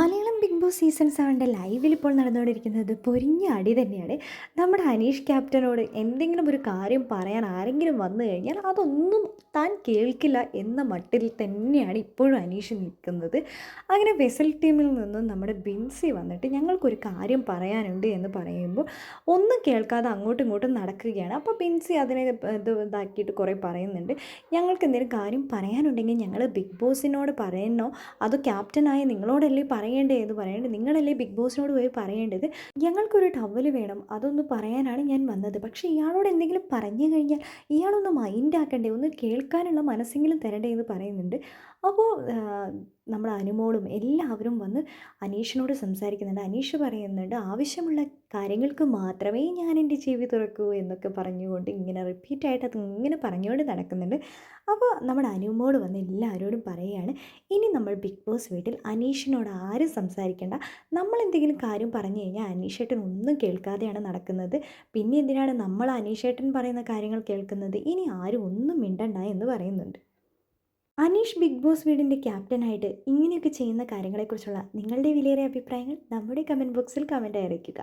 Malayalam big boss season സെവന്റെ ലൈവിൽ ഇപ്പോൾ നടന്നുകൊണ്ടിരിക്കുന്നത് പൊരിഞ്ഞ അടി തന്നെയാണ്. നമ്മുടെ അനീഷ് ക്യാപ്റ്റനോട് എന്തെങ്കിലും ഒരു കാര്യം പറയാൻ ആരെങ്കിലും വന്നു കഴിഞ്ഞാൽ അതൊന്നും താൻ കേൾക്കില്ല എന്ന മട്ടിൽ തന്നെയാണ് ഇപ്പോഴും അനീഷ് നിൽക്കുന്നത്. അങ്ങനെ വെസൽ ടീമിൽ നിന്നും നമ്മുടെ ബിൻസി വന്നിട്ട് ഞങ്ങൾക്കൊരു കാര്യം പറയാനുണ്ട് എന്ന് പറയുമ്പോൾ ഒന്നും കേൾക്കാതെ അങ്ങോട്ടും ഇങ്ങോട്ടും നടക്കുകയാണ്. അപ്പോൾ ബിൻസി അതിനെ ഇത് ഇതാക്കിയിട്ട് കുറേ പറയുന്നുണ്ട്. ഞങ്ങൾക്ക് എന്തെങ്കിലും കാര്യം പറയാനുണ്ടെങ്കിൽ ഞങ്ങൾ ബിഗ് ബോസിനോട് പറയണോ? അതോ ക്യാപ്റ്റനായ നിങ്ങളോടല്ലേ പറയേണ്ടേ എന്ന് പറയേണ്ടത് നിങ്ങളല്ലേ ബിഗ് ബോസിനോട് പോയി പറയേണ്ടത്? ഞങ്ങൾക്കൊരു ടവൽ വേണം. അതൊന്ന് പറയാനാണ് ഞാൻ വന്നത്. പക്ഷേ ഇയാളോട് എന്തെങ്കിലും പറഞ്ഞു കഴിഞ്ഞാൽ ഇയാളൊന്ന് മൈൻഡ് ഒന്ന് കേൾക്കാനുള്ള മനസ്സെങ്കിലും തരണ്ടേ എന്ന് പറയുന്നുണ്ട്. അപ്പോൾ നമ്മുടെ അനുമോളും എല്ലാവരും വന്ന് അനീഷിനോട് സംസാരിക്കുന്നുണ്ട്. അനീഷ് പറയുന്നുണ്ട് ആവശ്യമുള്ള കാര്യങ്ങൾക്ക് മാത്രമേ ഞാൻ എന്റെ ചെവി തുറക്കൂ എന്നൊക്കെ പറഞ്ഞുകൊണ്ട് ഇങ്ങനെ റിപ്പീറ്റായിട്ട് അത് ഇങ്ങനെ പറഞ്ഞുകൊണ്ട് നടക്കുന്നുണ്ട്. അപ്പോൾ നമ്മുടെ അനുമോട് വന്ന് എല്ലാവരോടും പറയുകയാണ് ഇനി നമ്മൾ ബിഗ് ബോസ് വീട്ടിൽ അനീഷിനോട് ആരും സംസാരിക്കേണ്ട. നമ്മൾ എന്തെങ്കിലും കാര്യം പറഞ്ഞു കഴിഞ്ഞാൽ അനീഷേട്ടൻ ഒന്നും കേൾക്കാതെയാണ് നടക്കുന്നത്. പിന്നെ എന്തിനാണ് നമ്മൾ അനീഷേട്ടൻ പറയുന്ന കാര്യങ്ങൾ കേൾക്കുന്നത്? ഇനി ആരും ഒന്നും മിണ്ടണ്ട എന്ന് പറയുന്നുണ്ട്. അനീഷ് ബിഗ് ബോസ് വീടിന്റെ ക്യാപ്റ്റനായിട്ട് ഇങ്ങനെയൊക്കെ ചെയ്യുന്ന കാര്യങ്ങളെക്കുറിച്ചുള്ള നിങ്ങളുടെ വിലയേറിയ അഭിപ്രായങ്ങൾ നമ്മുടെ കമന്റ് ബോക്സിൽ കമന്റ് അറിയിക്കുക.